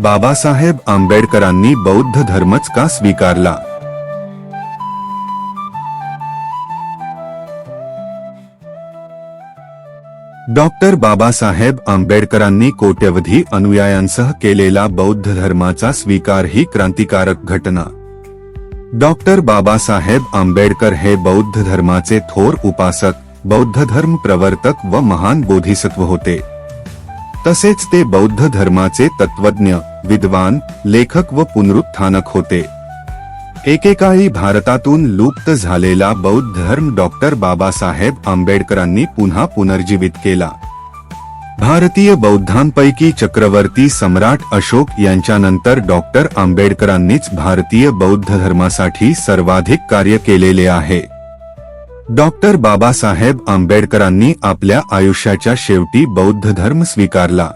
बाबासाहेब आंबेडकरांनी बौद्ध धर्मच का स्वीकारला? डॉक्टर बाबासाहेब आंबेडकरांनी कोट्यवधी अनुयायांसह केलेला बौद्ध धर्माचा स्वीकार ही क्रांतिकारक घटना. डॉक्टर बाबासाहेब आंबेडकर हे बौद्ध धर्माचे थोर उपासक बौद्ध धर्म प्रवर्तक व महान बोधिसत्व होते. तसेच ते बौद्ध धर्माचे तत्वज्ञ विद्वान लेखक व पुनरुत्थानक होते. एकेकाळी भारतातून लुप्त झालेला बौद्ध धर्म डॉक्टर बाबासाहेब आंबेडकरांनी पुन्हा पुनर्जीवित केला. भारतीय बौद्धांपैकी चक्रवर्ती सम्राट अशोक यांच्यानंतर डॉक्टर आंबेडकरांनीच भारतीय बौद्ध धर्मासाठी सर्वाधिक कार्य केलेले आहे. डॉक्टर बाबासाहेब आंबेडकरांनी आपल्या आयुष्याच्या शेवटी बौद्ध धर्म स्वीकारला.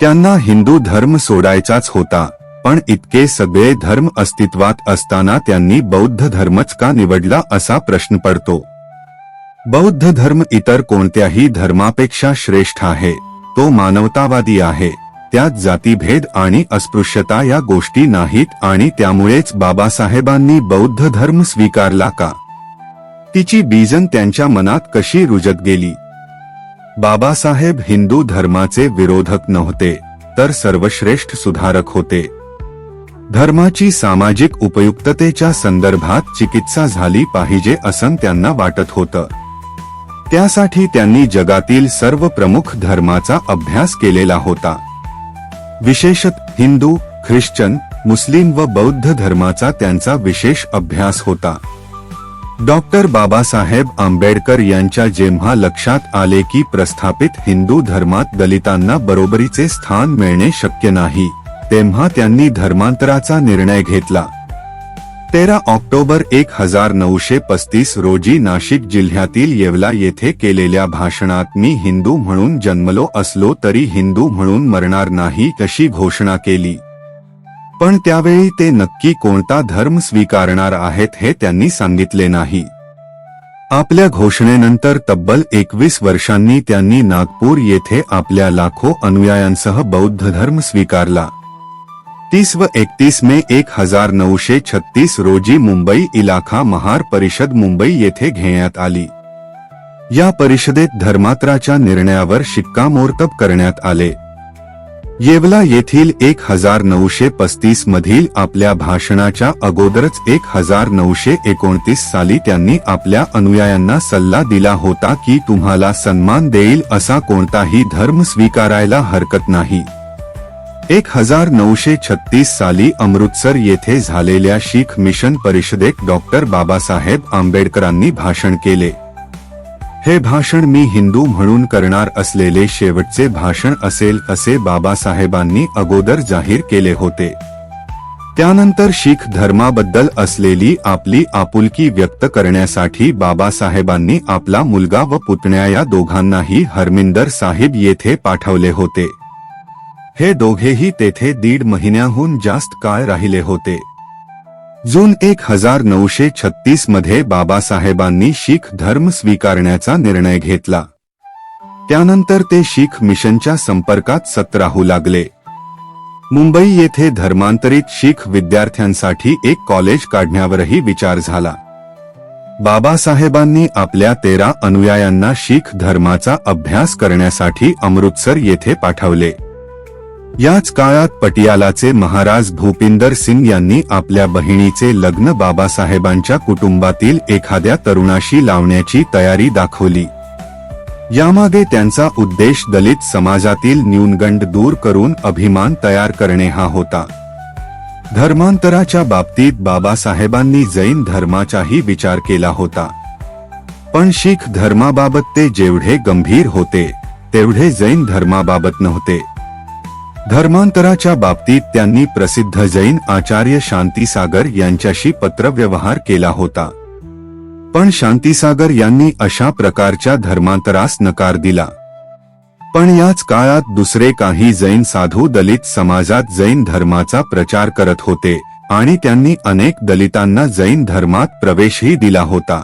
त्यांना हिंदू धर्म सोडायचाच होता पण इतके सगळे धर्म अस्तित्वात असताना त्यांनी बौद्ध धर्मच का निवडला असा प्रश्न पडतो. बौद्ध धर्म इतर कोणत्याही धर्मापेक्षा श्रेष्ठ आहे तो मानवतावादी आहे त्यात जातीभेद आणि अस्पृश्यता या गोष्टी नाहीत आणि त्यामुळेच बाबासाहेबांनी बौद्ध धर्म स्वीकारला का? तिची बीजन त्यांच्या मनात कशी रुजत गेली? बाबासाहेब हिंदू धर्माचे विरोधक नव्हते तर सर्वश्रेष्ठ सुधारक होते. धर्माची सामाजिक उपयुक्ततेच्या संदर्भात चिकित्सा झाली पाहिजे असं त्यांना वाटत होतं. त्यासाठी त्यांनी जगातील सर्व प्रमुख धर्माचा अभ्यास केलेला होता. विशेषत हिंदू ख्रिश्चन मुस्लिम व बौद्ध धर्माचा त्यांचा विशेष अभ्यास होता. डॉक्टर बाबासाहेब आंबेडकर यांच्या जेव्हा लक्षात आले की प्रस्थापित हिंदू धर्मात दलितांना बरोबरीचे स्थान मिळणे शक्य नाही तेव्हा त्यांनी धर्मांतराचा निर्णय घेतला. तेरा ऑक्टोबर एक हजार नऊशे पस्तीस रोजी नाशिक जिल्ह्यातील येवला येथे केलेल्या भाषणात मी हिंदू म्हणून जन्मलो असलो तरी हिंदू म्हणून मरणार नाही अशी घोषणा केली. पण त्यावेळी ते नक्की कोणता धर्म स्वीकारणार आहेत हे त्यांनी सांगितले नाही. आपल्या घोषणेनंतर तब्बल एकवीस वर्षांनी त्यांनी नागपूर येथे आपल्या लाखो अनुयायांसह बौद्ध धर्म स्वीकारला. तीस व एकतीस मे एक हजार नऊशे छत्तीस रोजी मुंबई इलाखा महार परिषद मुंबई येथे घेण्यात आली. या परिषदेत धर्मांतराच्या निर्णयावर शिक्कामोर्तब करण्यात आले. येवला येथील एक हजार नऊशे पस्तीस मधील आपल्या भाषणाच्या अगोदरच एक हजार नऊशे एकोणतीस साली त्यांनी आपल्या अनुयायांना सल्ला दिला होता की तुम्हाला सन्मान देईल असा कोणताही धर्म स्वीकारायला हरकत नाही. एक हजार नऊशे छत्तीस साली अमृतसर येथे झालेल्या शीख मिशन परिषदेत डॉक्टर बाबासाहेब आंबेडकरांनी भाषण केले. हे भाषण मी हिंदू म्हणून करणार असलेले शेवटचे भाषण असेल असे बाबासाहेबांनी अगोदर जाहीर केले होते. त्यानंतर शीख धर्माबद्दल असलेली आपली आपुलकी व्यक्त करण्यासाठी बाबासाहेबांनी आपला मुलगा व पुतण्या या दोघांनाही हरमिंदर साहिब येथे पाठवले होते. हे दोघेही तेथे दीड महिन्याहून जास्त काळ राहिले होते. जून एक हजार नऊशे छत्तीसमध्ये बाबासाहेबांनी शीख धर्म स्वीकारण्याचा निर्णय घेतला. त्यानंतर ते शीख मिशनच्या संपर्कात सत राहू लागले. मुंबई येथे धर्मांतरित शीख विद्यार्थ्यांसाठी एक कॉलेज काढण्यावरही विचार झाला. बाबासाहेबांनी आपल्या तेरा अनुयायांना शीख धर्माचा अभ्यास करण्यासाठी अमृतसर येथे पाठवले. याच काळात पटियालाचे महाराज भूपिंदर सिंग यांनी आपल्या बहिणीचे लग्न बाबासाहेबांच्या कुटुंबातील एखाद्या तरुणाशी लावण्याची तयारी दाखवली. यामागे त्यांचा उद्देश दलित समाजातील न्यूनगंड दूर करून अभिमान तयार करणे हा होता. धर्मांतराच्या बाबतीत बाबासाहेबांनी जैन धर्माचाही विचार केला होता. पण शीख धर्माबाबत ते जेवढे गंभीर होते तेवढे जैन धर्माबाबत नव्हते. धर्मांतराच्या बाबतीत त्यांनी प्रसिद्ध जैन आचार्य शांतीसागर यांच्याशी पत्रव्यवहार केला होता. पण शांतीसागर यांनी अशा प्रकारच्या धर्मांतरास नकार दिला. पण याच काळात दुसरे काही जैन साधू दलित समाजात जैन धर्माचा प्रचार करत होते आणि त्यांनी अनेक दलितांना जैन धर्मात प्रवेशही दिला होता.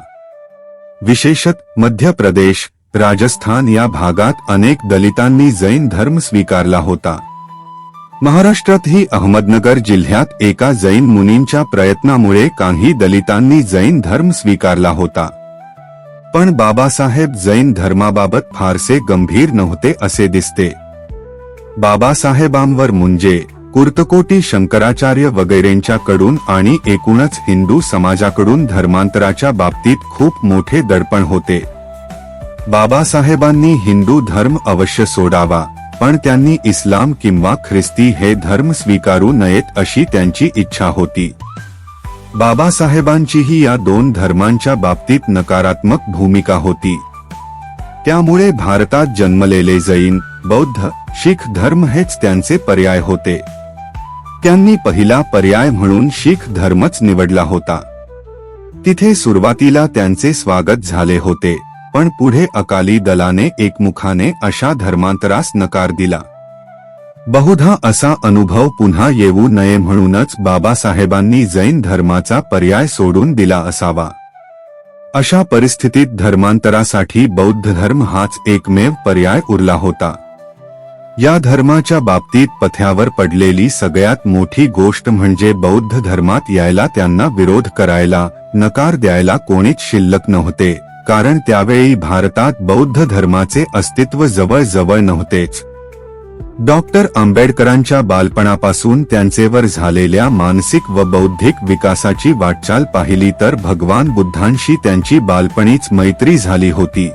विशेषत मध्य प्रदेश राजस्थान या भागात अनेक दलितांनी जैन धर्म स्वीकारला होता. महाराष्ट्रातही अहमदनगर जिल्ह्यात एका जैन मुनींच्या प्रयत्नामुळे काही दलितांनी जैन धर्म स्वीकारला होता. पण बाबासाहेब जैन धर्माबाबत फारसे गंभीर नव्हते असे दिसते. बाबासाहेबांवर मुंजे कुर्तकोटी शंकराचार्य वगैरेंच्याकडून आणि एकूणच हिंदू समाजाकडून धर्मांतराच्या बाबतीत खूप मोठे दडपण होते. बाबासाहेबांनी हिंदू धर्म अवश्य सोडावा. पण त्यांनी इस्लाम किंवा ख्रिस्ती हे धर्म स्वीकारू नयेत अशी त्यांची इच्छा होती. बाबासाहेबांचीही या दोन धर्मांच्या बाबतीत नकारात्मक भूमिका होती. त्यामुळे भारतात जन्मलेले जैन बौद्ध शीख धर्म हेच त्यांचे पर्याय होते. त्यांनी पहिला पर्याय म्हणून शीख धर्मच निवडला होता. तिथे सुरुवातीला त्यांचे स्वागत झाले होते. पण पुढे अकाली दलाने एकमुखाने अशा धर्मांतरास नकार दिला. बहुधा असा अनुभव पुन्हा येऊ नये म्हणूनच बाबासाहेबांनी जैन धर्माचा पर्याय सोडून दिला असावा. अशा परिस्थितीत धर्मांतरासाठी बौद्ध धर्म हाच एकमेव पर्याय उरला होता. या धर्माच्या बाबतीत पथ्यावर पडलेली सगळ्यात मोठी गोष्ट म्हणजे बौद्ध धर्मात यायला त्यांना विरोध करायला नकार द्यायला कोणीच शिल्लक नव्हते. कारण त्यावेळी भारतात बौद्ध धर्माचे अस्तित्व जवळजवळ नव्हतेच. डॉक्टर आंबेडकरांच्या बालपणापासून त्यांचेवर झालेल्या मानसिक व बौद्धिक विकासाची वाटचाल पाहिली तर भगवान बुद्धांशी त्यांची बालपणीच मैत्री झाली होती.